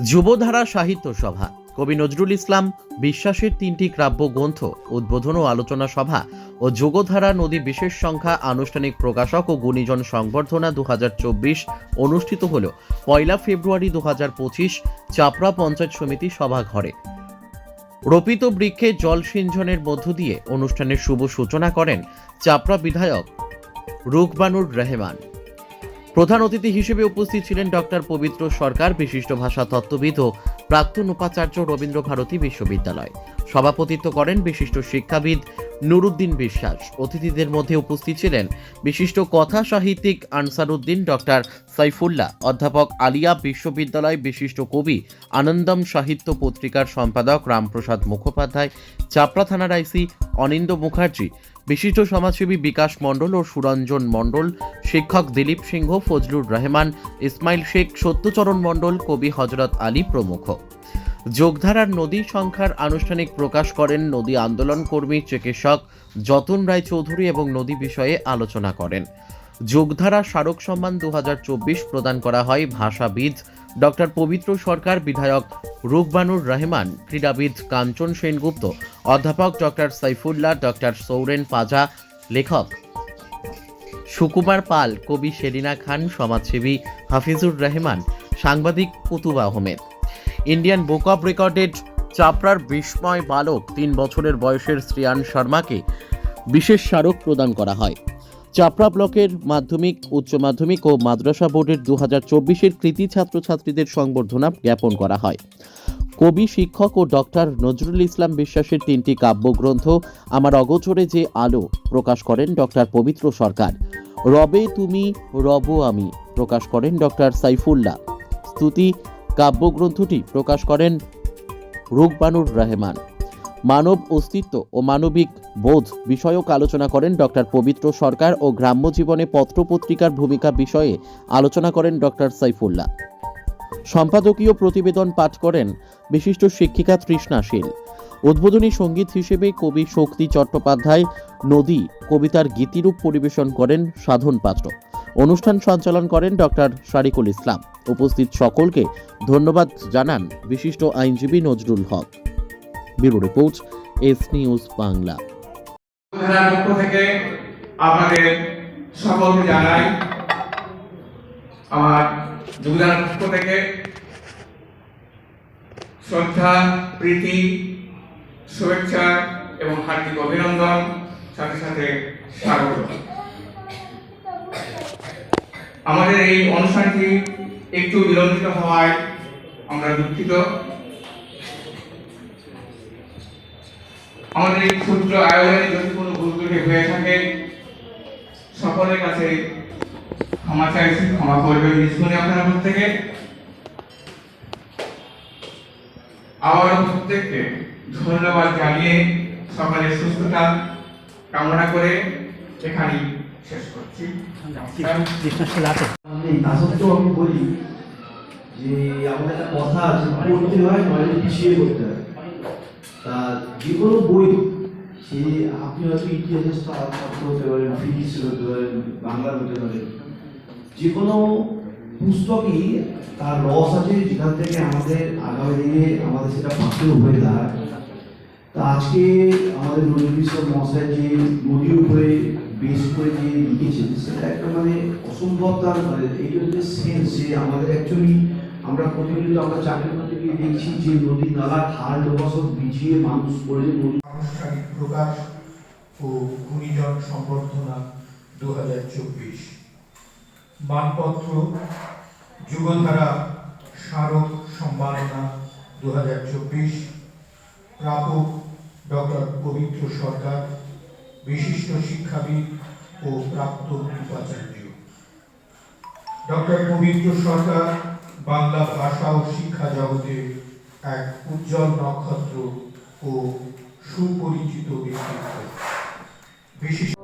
যুবধারা সাহিত্য সভা। কবি নজরুল ইসলাম বিশ্বাসের তিনটি কাব্য গ্রন্থ, উদ্বোধন ও আলোচনা সভা ও যোগধারা নদী বিশেষ সংখ্যা আনুষ্ঠানিক প্রকাশক ও গুণীজন সংবর্ধনা দু হাজার চব্বিশ অনুষ্ঠিত হল। পয়লা ফেব্রুয়ারি দু চাপড়া পঞ্চায়েত সমিতি সভাঘরে রোপিত বৃক্ষে জল সিঞ্চনের মধ্য দিয়ে অনুষ্ঠানের শুভ সূচনা করেন চাপড়া বিধায়ক রুকবানুর রহমান। প্রধান অতিথি হিসেবে উপস্থিত ছিলেন ডক্টর পবিত্র সরকার, বিশিষ্ট ভাষা তত্ত্ববিদ ও প্রাক্তন উপাচার্য রবীন্দ্র ভারতী বিশ্ববিদ্যালয়। সভাপতিত্ব করেন বিশিষ্ট শিক্ষাবিদ নুরুদ্দিন বিশ্বাস। অতিথিদের মধ্যে উপস্থিত ছিলেন বিশিষ্ট কথা সাহিত্যিক আনসারুদ্দিন ডক্টর সাইফুল্লাহ, অধ্যাপক আলিয়া বিশ্ববিদ্যালয় বিশিষ্ট কবি আনন্দম সাহিত্য পত্রিকার সম্পাদক রামপ্রসাদ মুখোপাধ্যায় চাপড়া থানার আইসি অনিন্দ মুখার্জি, বিশিষ্ট সমাজসেবী বিকাশ মণ্ডল ও সুরঞ্জন মণ্ডল, শিক্ষক দিলীপ সিংহ, ফজলুর রহমান, ইসমাইল শেখ, সত্যচরণ মণ্ডল, কবি হজরত আলী প্রমুখ। যোগধারার নদী সংখ্যার আনুষ্ঠানিক প্রকাশ করেন নদী আন্দোলন কর্মী চিকিৎসক যতন রায় চৌধুরী এবং নদী বিষয়ে আলোচনা করেন। যোগধারা স্মারক সম্মান দু হাজার চব্বিশ প্রদান করা হয় ভাষাবিদ ডক্টর পবিত্র সরকার, বিধায়ক রুকবানুর রহমান, ক্রীড়াবিদ কাঞ্চন সেনগুপ্ত, অধ্যাপক ডক্টর সাইফুল্লাহ, ডক্টর সৌরেন পাজা, লেখক সুকুমার পাল, কবি শেরিনা খান, সমাজসেবী হাফিজুর রহমান, সাংবাদিক Kutub Ahmed. Indian book of recorded চাপড়ার বিস্ময় বালক, তিন বছরের বয়সের শ্রিয়ান শর্মাকে বিশেষ স্মারক প্রদান করা হয়। চাপড়া ব্লকের মাধ্যমিক, উচ্চ মাধ্যমিক ও মাদ্রাসা বোর্ডের দু হাজার চব্বিশের কৃতি ছাত্রছাত্রীদের সংবর্ধনা জ্ঞাপন করা হয়। কবি, শিক্ষক ও ডক্টর নজরুল ইসলাম বিশ্বাসের তিনটি কাব্যগ্রন্থ আমার অগোচরে যে আলো প্রকাশ করেন ডক্টর পবিত্র সরকার। রবে তুমি, রব আমি প্রকাশ করেন ডক্টর সাইফুল্লাহ। স্তুতি, কাব্যগ্রন্থটি প্রকাশ করেন রুকবানুর রহমান। মানব অস্তিত্ব ও মানবিক বোধ বিষয়ক আলোচনা করেন ডক্টর পবিত্র সরকার ও গ্রাম্য জীবনে পত্রপত্রিকার ভূমিকা বিষয়ে আলোচনা করেন ডক্টর সাইফুল্লাহ। সম্পাদকীয় প্রতিবেদন পাঠ করেন বিশিষ্ট শিক্ষিকা তৃষ্ণা শীল। উদ্বোধনী সংগীত হিসেবে কবি শক্তি চট্টোপাধ্যায় নদী কবিতার গীতিরূপ পরিবেশন করেন সাধন পাত্র। অনুষ্ঠান সঞ্চালন করেন ডক্টর শারিকুল ইসলাম। উপস্থিত সকলকে ধন্যবাদ জানান বিশিষ্ট আইনজীবী Nazrul Haq. Bureau report, S news Bangla. থেকে আপনাদের সকলকে জানাই আমার যুবদানের পক্ষ থেকে শ্রদ্ধা, প্রীতি, শুভেচ্ছা এবং হার্দিক অভিনন্দন, সাথে সাথে স্বাগত। আমাদের এই অনুষ্ঠানটি একটু বিলম্বিত হওয়ায় আমরা দুঃখিত। আমাদের এই ক্ষুদ্র আয়োজনে যদি কোনো ভুল ত্রুটি হয়ে থাকে সকলের কাছে ক্ষমা চাইছি ক্ষমা করবেন নিষ্গুণে আপনারা প্রত্যেকে আবারও প্রত্যেককে ধন্যবাদ জানিয়ে সকালের সুস্থতা কামনা করে এখানেই শেষ করছি। তা আমি বলি যে আমাদের একটা কথা আছে পড়তে হয় নইলে পিছিয়ে পড়তে হয়। তা যে কোনো বই? সে আপনি হয়তো ইতিহাসের ছাত্র হতে পারেন, ফিজিক্স হতে পারেন, বাংলা হতে পারেন। যে কোনো পুস্তকই তার রস আছে যেখান থেকে আমাদের আগামী দিনে আমাদের সেটা পাথর হয়ে দাঁড়ায় তা আজকে আমাদের নজরুল ইসলাম মহাশয় যে নদীর উপরে বেশ করে যে লিখেছেন, সেটা একটা মানে অসম্ভব তার মানে এইটা যে সেন্স, যে আমাদের অ্যাকচুয়ালি আমরা প্রতিনিয়ত আমরা চাকরি গিয়ে দেখছি যে নদী নালা খাল ডোবা বিছিয়ে মানুষ পড়ে নদী আনুষ্ঠানিক প্রকাশ ও সম্বর্ধনা দু হাজার চব্বিশ। মানপত্র যুগধারা স্মারক সম্মাননা দু হাজার চব্বিশ। প্রাপক ডক্টর পবিত্র সরকার, বিশিষ্ট শিক্ষাবিদ ও প্রাক্তন উপাচার্য। ডক্টর পবিত্র সরকার বাংলা ভাষা ও শিক্ষা জগতে এক উজ্জ্বল নক্ষত্র ও সুপরিচিত ব্যক্তিত্ব। বিশিষ্ট